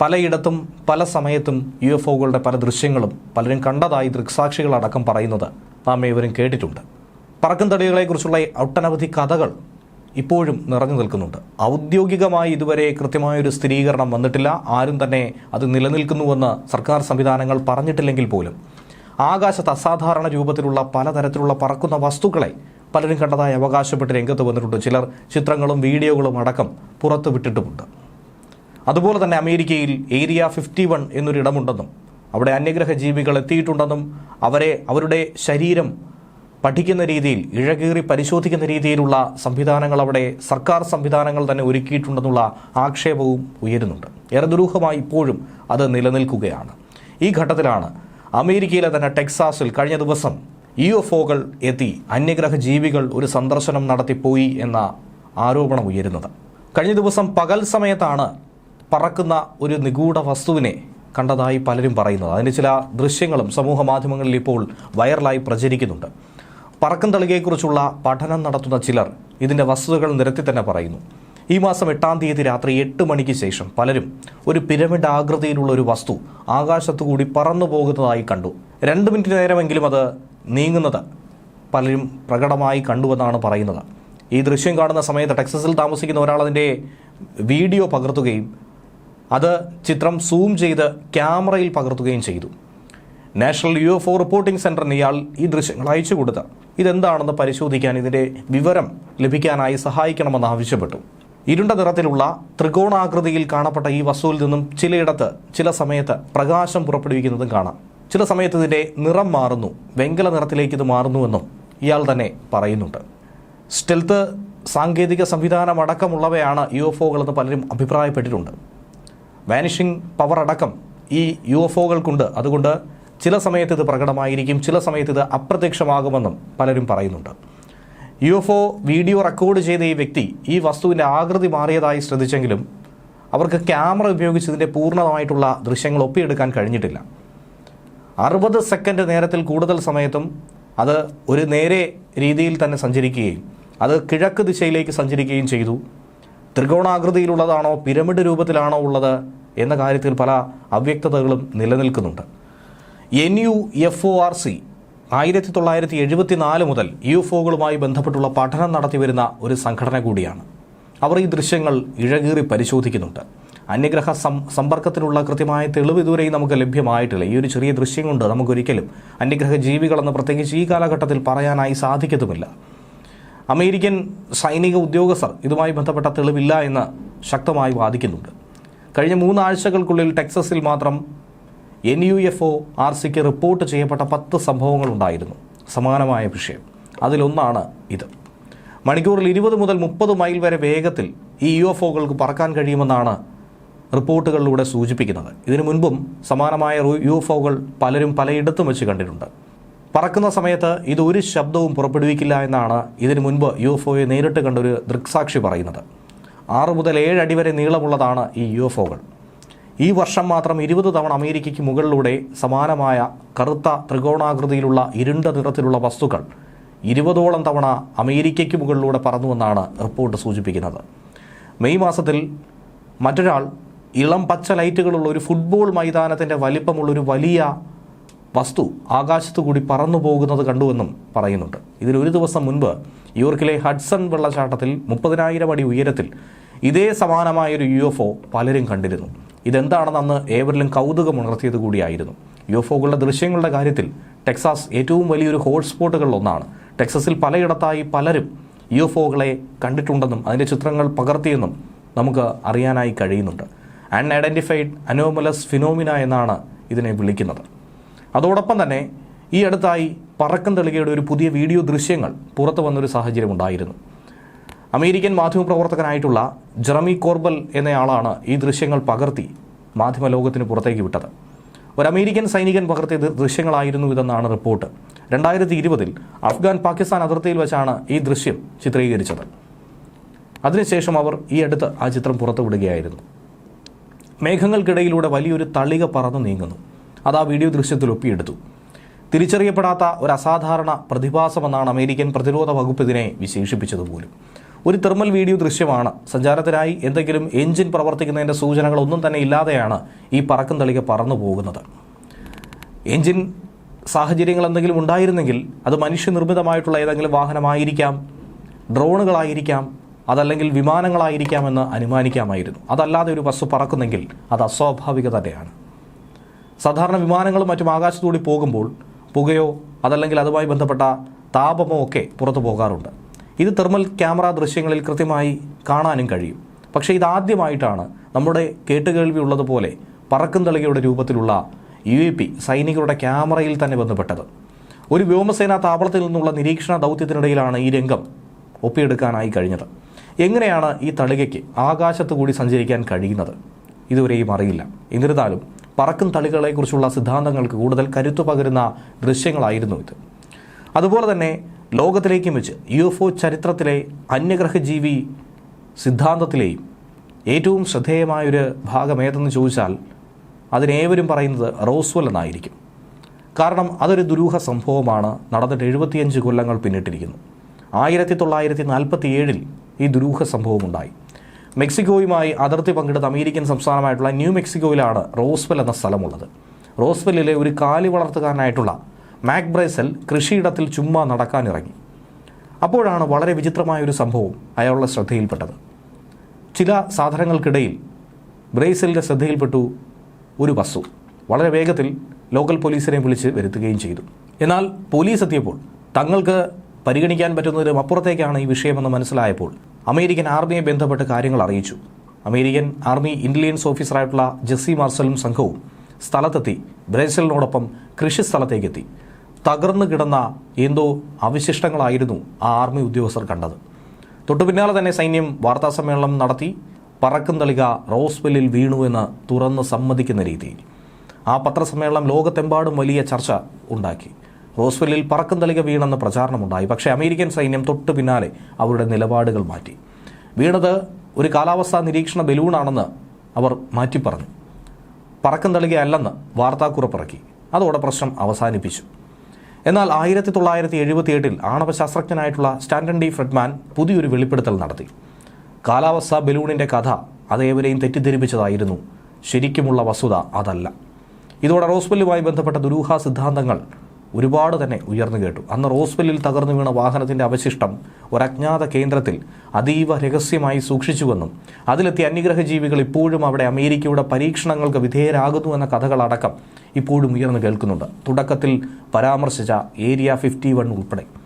പലയിടത്തും പല സമയത്തും യു എഫ് ഒകളുടെ പല ദൃശ്യങ്ങളും പലരും കണ്ടതായി ദൃക്സാക്ഷികളടക്കം പറയുന്നത് നാം ഏവരും കേട്ടിട്ടുണ്ട്. പറക്കും തടികളെക്കുറിച്ചുള്ള ഒട്ടനവധി കഥകൾ ഇപ്പോഴും നിറഞ്ഞു നിൽക്കുന്നുണ്ട്. ഔദ്യോഗികമായി ഇതുവരെ കൃത്യമായൊരു സ്ഥിരീകരണം വന്നിട്ടില്ല. ആരും തന്നെ അത് നിലനിൽക്കുന്നുവെന്ന് സർക്കാർ സംവിധാനങ്ങൾ പറഞ്ഞിട്ടില്ലെങ്കിൽ പോലും. ആകാശത്ത് അസാധാരണ രൂപത്തിലുള്ള പലതരത്തിലുള്ള പറക്കുന്ന വസ്തുക്കളെ പലരും കണ്ടതായി അവകാശപ്പെട്ട് രംഗത്ത് വന്നിട്ടുണ്ട്. ചിലർ ചിത്രങ്ങളും വീഡിയോകളും അടക്കം പുറത്തു വിട്ടിട്ടുമുണ്ട് അതുപോലെ തന്നെ അമേരിക്കയിൽ ഏരിയ ഫിഫ്റ്റി വൺ എന്നൊരിടമുണ്ടെന്നും അവിടെ അന്യഗ്രഹ ജീവികൾ എത്തിയിട്ടുണ്ടെന്നും അവരെ അവരുടെ ശരീരം പഠിക്കുന്ന രീതിയിൽ ഇഴകീറി പരിശോധിക്കുന്ന രീതിയിലുള്ള സംവിധാനങ്ങൾ അവിടെ സർക്കാർ സംവിധാനങ്ങൾ തന്നെ ഒരുക്കിയിട്ടുണ്ടെന്നുള്ള ആക്ഷേപവും ഉയരുന്നുണ്ട്. ഏറെ ദുരൂഹമായി ഇപ്പോഴും അത് നിലനിൽക്കുകയാണ്. ഈ ഘട്ടത്തിലാണ് അമേരിക്കയിലെ തന്നെ ടെക്സാസിൽ കഴിഞ്ഞ ദിവസം യു എഫ് ഒകൾ എത്തി അന്യഗ്രഹ ജീവികൾ ഒരു സന്ദർശനം നടത്തിപ്പോയി എന്ന ആരോപണം ഉയരുന്നത്. കഴിഞ്ഞ ദിവസം പകൽ സമയത്താണ് പറക്കുന്ന ഒരു നിഗൂഢ വസ്തുവിനെ കണ്ടതായി പലരും പറയുന്നത്. അതിന്റെ ചില ദൃശ്യങ്ങളും സമൂഹ മാധ്യമങ്ങളിൽ ഇപ്പോൾ വൈറലായി പ്രചരിക്കുന്നുണ്ട്. പറക്കും തളികയെക്കുറിച്ചുള്ള പഠനം നടത്തുന്ന ചിലർ ഇതിന്റെ വസ്തുതകൾ നിരത്തി തന്നെ പറയുന്നു. ഈ മാസം എട്ടാം തീയതി രാത്രി എട്ട് മണിക്ക് ശേഷം പലരും ഒരു പിരമിഡ് ആകൃതിയിലുള്ള ഒരു വസ്തു ആകാശത്തു കൂടി പറന്നു പോകുന്നതായി കണ്ടു. രണ്ട് മിനിറ്റ് നേരമെങ്കിലും അത് നീങ്ങുന്നത് പലരും പ്രകടമായി കണ്ടുവെന്നാണ് പറയുന്നത്. ഈ ദൃശ്യം കാണുന്ന സമയത്ത് ടെക്സസിൽ താമസിക്കുന്ന ഒരാൾ അതിന്റെ വീഡിയോ പകർത്തുകയും അത് ചിത്രം സൂം ചെയ്ത് ക്യാമറയിൽ പകർത്തുകയും ചെയ്തു. National U F O Reporting സെന്ററിന് ഇയാൾ ഈ ദൃശ്യങ്ങൾ അയച്ചു കൊടുത്ത ഇതെന്താണെന്ന് പരിശോധിക്കാൻ ഇതിന്റെ വിവരം ലഭിക്കാനായി സഹായിക്കണമെന്ന് ആവശ്യപ്പെട്ടു. ഇരുണ്ട നിറത്തിലുള്ള ത്രികോണാകൃതിയിൽ കാണപ്പെട്ട ഈ വസ്തുവിൽ നിന്നും ചിലയിടത്ത് ചില സമയത്ത് പ്രകാശം പുറപ്പെടുവിക്കുന്നതും കാണാം. ചില സമയത്ത് ഇതിന്റെ നിറം മാറുന്നു വെങ്കല നിറത്തിലേക്ക് ഇത് മാറുന്നുവെന്നും ഇയാൾ തന്നെ പറയുന്നുണ്ട്. സ്റ്റെൽത്ത് സാങ്കേതിക സംവിധാനം അടക്കമുള്ളവയാണ് യു എഫ് ഒകളെന്ന് പലരും അഭിപ്രായപ്പെട്ടിട്ടുണ്ട്. വാനിഷിംഗ് പവർ അടക്കം ഈ യു എഫ് ഒകൾക്കുണ്ട് അതുകൊണ്ട് ചില സമയത്ത് ഇത് പ്രകടമായിരിക്കും ചില സമയത്ത് ഇത് അപ്രത്യക്ഷമാകുമെന്നും പലരും പറയുന്നുണ്ട്. U F O video record ചെയ്ത ഈ വ്യക്തി ഈ വസ്തുവിന്റെ ആകൃതി മാറിയതായി ശ്രദ്ധിച്ചെങ്കിലും അവർക്ക് ക്യാമറ ഉപയോഗിച്ച് ഇതിന്റെ പൂർണമായിട്ടുള്ള ദൃശ്യങ്ങൾ ഒപ്പിയെടുക്കാൻ കഴിഞ്ഞിട്ടില്ല. അറുപത് സെക്കൻഡ് നേരത്തിൽ കൂടുതൽ സമയത്തും അത് ഒരു നേരെ രീതിയിൽ തന്നെ സഞ്ചരിക്കുകയും അത് കിഴക്ക് ദിശയിലേക്ക് സഞ്ചരിക്കുകയും ചെയ്തു. ത്രികോണാകൃതിയിലുള്ളതാണോ പിരമിഡ് രൂപത്തിലാണോ ഉള്ളത് എന്ന കാര്യത്തിൽ പല അവ്യക്തതകളും നിലനിൽക്കുന്നുണ്ട്. N U F O R C ആയിരത്തി തൊള്ളായിരത്തി എഴുപത്തി നാല് മുതൽ യു എഫ് ഒകളുമായി ബന്ധപ്പെട്ടുള്ള പഠനം നടത്തിവരുന്ന ഒരു സംഘടന കൂടിയാണ്. അവർ ഈ ദൃശ്യങ്ങൾ ഇഴകീറി പരിശോധിക്കുന്നുണ്ട്. അന്യഗ്രഹ സം സമ്പർക്കത്തിനുള്ള കൃത്യമായ തെളിവ് ഇതുവരെയും നമുക്ക് ലഭ്യമായിട്ടില്ല. ഈ ഒരു ചെറിയ ദൃശ്യം കൊണ്ട് നമുക്കൊരിക്കലും അന്യഗ്രഹ ജീവികളെന്ന് പ്രത്യേകിച്ച് ഈ കാലഘട്ടത്തിൽ പറയാനായി സാധിക്കത്തുമില്ല അമേരിക്കൻ സൈനിക ഉദ്യോഗസ്ഥർ ഇതുമായി ബന്ധപ്പെട്ട തെളിവില്ല എന്ന് ശക്തമായി വാദിക്കുന്നുണ്ട്. കഴിഞ്ഞ മൂന്നാഴ്ചകൾക്കുള്ളിൽ ടെക്സസിൽ മാത്രം N U F O R സിക്ക് റിപ്പോർട്ട് ചെയ്യപ്പെട്ട പത്ത് സംഭവങ്ങളുണ്ടായിരുന്നു. സമാനമായ വിഷയം. അതിലൊന്നാണ് ഇത്. മണിക്കൂറിൽ ഇരുപത് മുതൽ മുപ്പത് മൈൽ വരെ വേഗത്തിൽ ഈ യു എഫ് ഒകൾക്ക് പറക്കാൻ കഴിയുമെന്നാണ് റിപ്പോർട്ടുകളിലൂടെ സൂചിപ്പിക്കുന്നത്. ഇതിനു മുൻപും സമാനമായ യു എഫ് ഒകൾ പലരും പലയിടത്തും വെച്ച് കണ്ടിട്ടുണ്ട്. പറക്കുന്ന സമയത്ത് ഇത് ഒരു ശബ്ദവും പുറപ്പെടുവിക്കില്ല എന്നാണ് ഇതിനു മുൻപ് യു എഫ് ഒയെ നേരിട്ട് കണ്ടൊരു ദൃക്സാക്ഷി പറയുന്നത്. ആറ് മുതൽ ഏഴ് അടി വരെ നീളമുള്ളതാണ് ഈ യു എഫ് ഒകൾ ഈ വർഷം മാത്രം ഇരുപത് തവണ അമേരിക്കയ്ക്ക് മുകളിലൂടെ സമാനമായ കറുത്ത ത്രികോണാകൃതിയിലുള്ള ഇരുണ്ട നിറത്തിലുള്ള വസ്തുക്കൾ ഇരുപതോളം തവണ അമേരിക്കയ്ക്ക് മുകളിലൂടെ പറന്നുവെന്നാണ് റിപ്പോർട്ട് സൂചിപ്പിക്കുന്നത്. മെയ് മാസത്തിൽ മറ്റൊരാൾ ഇളം പച്ച ലൈറ്റുകളുള്ള ഒരു ഫുട്ബോൾ മൈതാനത്തിന്റെ വലിപ്പമുള്ള ഒരു വലിയ വസ്തു ആകാശത്തു കൂടി പറന്നു പോകുന്നത് കണ്ടുവെന്നും പറയുന്നുണ്ട്. ഇതിന് ഒരു ദിവസം മുൻപ് യോർക്കിലെ ഹഡ്സൺ വെള്ളച്ചാട്ടത്തിൽ മുപ്പതിനായിരം അടി ഉയരത്തിൽ ഇതേ സമാനമായൊരു യു എഫ് ഒ പലരും കണ്ടിരുന്നു. ഇതെന്താണെന്ന് ഏവരിലും കൗതുകം ഉണർത്തിയത് കൂടിയായിരുന്നു. യു എഫ് ഒകളുടെ ദൃശ്യങ്ങളുടെ കാര്യത്തിൽ ടെക്സാസ് ഏറ്റവും വലിയൊരു ഹോട്ട്സ്പോട്ടുകളിൽ ഒന്നാണ്. ടെക്സസിൽ പലയിടത്തായി പലരും യു എഫ് ഒകളെ കണ്ടിട്ടുണ്ടെന്നും അതിന്റെ ചിത്രങ്ങൾ പകർത്തിയെന്നും നമുക്ക് അറിയാനായി കഴിയുന്നുണ്ട്. അൺഐഡന്റിഫൈഡ് അനോമലസ് ഫിനോമിന എന്നാണ് ഇതിനെ വിളിക്കുന്നത്. അതോടൊപ്പം തന്നെ ഈ അടുത്തായി പറക്കം തെളികയുടെ ഒരു പുതിയ വീഡിയോ ദൃശ്യങ്ങൾ പുറത്തു വന്നൊരു സാഹചര്യം ഉണ്ടായിരുന്നു. അമേരിക്കൻ മാധ്യമപ്രവർത്തകനായിട്ടുള്ള ജെറമി കോർബൽ എന്നയാളാണ് ഈ ദൃശ്യങ്ങൾ പകർത്തി മാധ്യമ ലോകത്തിന് പുറത്തേക്ക് വിട്ടത്. ഒരു അമേരിക്കൻ സൈനികൻ പകർത്തിയ ദൃശ്യങ്ങളായിരുന്നു ഇതെന്നാണ് റിപ്പോർട്ട്. രണ്ടായിരത്തി ഇരുപതിൽ അഫ്ഗാൻ പാകിസ്ഥാൻ അതിർത്തിയിൽ വെച്ചാണ് ഈ ദൃശ്യം ചിത്രീകരിച്ചത്. അതിനുശേഷം അവർ ഈ അടുത്ത് ആ ചിത്രം പുറത്തുവിടുകയായിരുന്നു. മേഘങ്ങൾക്കിടയിലൂടെ വലിയൊരു തളിക പറന്നു നീങ്ങുന്നു. അത് ആ വീഡിയോ ദൃശ്യത്തിൽ ഒപ്പിയെടുത്തു. തിരിച്ചറിയപ്പെടാത്ത ഒരു അസാധാരണ പ്രതിഭാസമെന്നാണ് അമേരിക്കൻ പ്രതിരോധ വകുപ്പ് ഇതിനെ വിശേഷിപ്പിച്ചത് പോലും. ഒരു തെർമൽ വീഡിയോ ദൃശ്യമാണ്. സഞ്ചാരത്തിനായി എന്തെങ്കിലും എഞ്ചിൻ പ്രവർത്തിക്കുന്നതിന്റെ സൂചനകളൊന്നും തന്നെ ഇല്ലാതെയാണ് ഈ പറക്കും തളിക പറന്നു പോകുന്നത്. എഞ്ചിൻ സാഹചര്യങ്ങൾ എന്തെങ്കിലും ഉണ്ടായിരുന്നെങ്കിൽ അത് മനുഷ്യനിർമ്മിതമായിട്ടുള്ള ഏതെങ്കിലും വാഹനമായിരിക്കാം ഡ്രോണുകളായിരിക്കാം അതല്ലെങ്കിൽ വിമാനങ്ങളായിരിക്കാമെന്ന് അനുമാനിക്കാമായിരുന്നു. അതല്ലാതെ ഒരു ബസ് പറക്കുന്നെങ്കിൽ അത് അസ്വാഭാവിക തന്നെയാണ്. സാധാരണ വിമാനങ്ങളും മറ്റും ആകാശത്തൂടി പോകുമ്പോൾ പുകയോ അതല്ലെങ്കിൽ അതുമായി ബന്ധപ്പെട്ട താപമോ ഒക്കെ പുറത്തു പോകാറുണ്ട്. ഇത് തെർമൽ ക്യാമറ ദൃശ്യങ്ങളിൽ കൃത്യമായി കാണാനും കഴിയും. പക്ഷേ ഇതാദ്യമായിട്ടാണ് നമ്മുടെ കേട്ടുകേൾവി ഉള്ളതുപോലെ പറക്കും തളികയുടെ രൂപത്തിലുള്ള യു എ പി സൈനികരുടെ ക്യാമറയിൽ തന്നെ ബന്ധപ്പെട്ടത്. ഒരു വ്യോമസേനാ താവളത്തിൽ നിന്നുള്ള നിരീക്ഷണ ദൗത്യത്തിനിടയിലാണ് ഈ രംഗം ഒപ്പിയെടുക്കാനായി കഴിഞ്ഞത്. എങ്ങനെയാണ് ഈ തളികയ്ക്ക് ആകാശത്തു കൂടി സഞ്ചരിക്കാൻ കഴിയുന്നത്? ഇതുവരെയും അറിയില്ല. എന്നിരുന്നാലും പറക്കും തളികളെക്കുറിച്ചുള്ള സിദ്ധാന്തങ്ങൾക്ക് കൂടുതൽ കരുത്തു പകരുന്ന ദൃശ്യങ്ങളായിരുന്നു ഇത്. അതുപോലെ തന്നെ ലോകത്തിലേക്കും വെച്ച് യു എഫ് ഒ ചരിത്രത്തിലെ അന്യഗ്രഹജീവി സിദ്ധാന്തത്തിലെയും ഏറ്റവും ശ്രദ്ധേയമായൊരു ഭാഗം ഏതെന്ന് ചോദിച്ചാൽ അതിനേവരും പറയുന്നത് റോസ്വൽ എന്നായിരിക്കും. കാരണം അതൊരു ദുരൂഹ സംഭവമാണ് നടന്നിട്ട് എഴുപത്തിയഞ്ച് കൊല്ലങ്ങൾ പിന്നിട്ടിരിക്കുന്നു. ആയിരത്തി തൊള്ളായിരത്തി നാൽപ്പത്തി ഏഴിൽ ഈ ദുരൂഹ സംഭവം ഉണ്ടായി മെക്സിക്കോയുമായി അതിർത്തി പങ്കിടുന്ന അമേരിക്കൻ സംസ്ഥാനമായിട്ടുള്ള ന്യൂ മെക്സിക്കോയിലാണ് റോസ്വെൽ എന്ന സ്ഥലമുള്ളത്. റോസ്വെല്ലിലെ ഒരു കാലി വളർത്തുകാരനായിട്ടുള്ള മാക് ബ്രൈസൽ കൃഷിയിടത്തിൽ ചുമ്മാ നടക്കാനിറങ്ങി. അപ്പോഴാണ് വളരെ വിചിത്രമായ ഒരു സംഭവം അയാളുടെ ശ്രദ്ധയിൽപ്പെട്ടത്. ചില സാധനങ്ങൾക്കിടയിൽ ബ്രേസലിന്റെ ശ്രദ്ധയിൽപ്പെട്ടു ഒരു ബസ്സു വളരെ വേഗത്തിൽ ലോക്കൽ പോലീസിനെ വിളിച്ച് വരുത്തുകയും ചെയ്തു. എന്നാൽ പോലീസ് എത്തിയപ്പോൾ തങ്ങൾക്ക് പരിഗണിക്കാൻ പറ്റുന്നതിലും അപ്പുറത്തേക്കാണ് ഈ വിഷയമെന്ന് മനസ്സിലായപ്പോൾ അമേരിക്കൻ ആർമിയെ ബന്ധപ്പെട്ട് കാര്യങ്ങൾ അറിയിച്ചു. അമേരിക്കൻ ആർമി ഇന്റലിജൻസ് ഓഫീസറായിട്ടുള്ള ജെസ്സി മാർസലും സംഘവും സ്ഥലത്തെത്തി. ബ്രസീലിനോടൊപ്പം കൃഷിസ്ഥലത്തേക്കെത്തി തകർന്നു കിടന്ന എന്തോ അവശിഷ്ടങ്ങളായിരുന്നു ആ ആർമി ഉദ്യോഗസ്ഥർ കണ്ടത്. തൊട്ടു പിന്നാലെ തന്നെ സൈന്യം വാർത്താസമ്മേളനം നടത്തി. പറക്കും തളിക റോസ്വെല്ലിൽ വീണുവെന്ന് തുറന്ന് സമ്മതിക്കുന്ന രീതിയിൽ. ആ പത്രസമ്മേളനം ലോകത്തെമ്പാടും വലിയ ചർച്ച ഉണ്ടാക്കി. റോസ്വെല്ലിൽ പറക്കും തളിക വീണെന്ന് പ്രചാരണമുണ്ടായി. പക്ഷേ അമേരിക്കൻ സൈന്യം തൊട്ടു പിന്നാലെ അവരുടെ നിലപാടുകൾ മാറ്റി. വീണത് ഒരു കാലാവസ്ഥാ നിരീക്ഷണ ബലൂണാണെന്ന് അവർ മാറ്റി പറഞ്ഞു പറക്കം തളികയല്ലെന്ന് വാർത്താക്കുറപ്പിറക്കി. അതോടെ പ്രശ്നം അവസാനിപ്പിച്ചു. എന്നാൽ ആയിരത്തി തൊള്ളായിരത്തി എഴുപത്തി എട്ടിൽ ആണവശാസ്ത്രജ്ഞനായിട്ടുള്ള സ്റ്റാൻഡൻ ഡി ഫ്രെഡ്മാൻ പുതിയൊരു വെളിപ്പെടുത്തൽ നടത്തി. കാലാവസ്ഥാ ബലൂണിന്റെ കഥ അതേവരെയും തെറ്റിദ്ധരിപ്പിച്ചതായിരുന്നു. ശരിക്കുമുള്ള വസ്തുത അതല്ല. ഇതോടെ റോസ്വെല്ലുമായി ബന്ധപ്പെട്ട ദുരൂഹ സിദ്ധാന്തങ്ങൾ ഒരുപാട് തന്നെ ഉയർന്നു കേട്ടു. അന്ന് റോസ്വെല്ലിൽ തകർന്നു വീണ വാഹനത്തിന്റെ അവശിഷ്ടം ഒരു അജ്ഞാത കേന്ദ്രത്തിൽ അതീവ രഹസ്യമായി സൂക്ഷിച്ചുവെന്നും അതിലെത്തിയ അന്യഗ്രഹ ജീവികൾ ഇപ്പോഴും അവിടെ അമേരിക്കയുടെ പരീക്ഷണങ്ങൾക്ക് വിധേയരാകുന്നു എന്ന കഥകളടക്കം ഇപ്പോഴും ഉയർന്നു കേൾക്കുന്നുണ്ട്. തുടക്കത്തിൽ പരാമർശിച്ച ഏരിയ ഫിഫ്റ്റി വൺ ഉൾപ്പെടെ.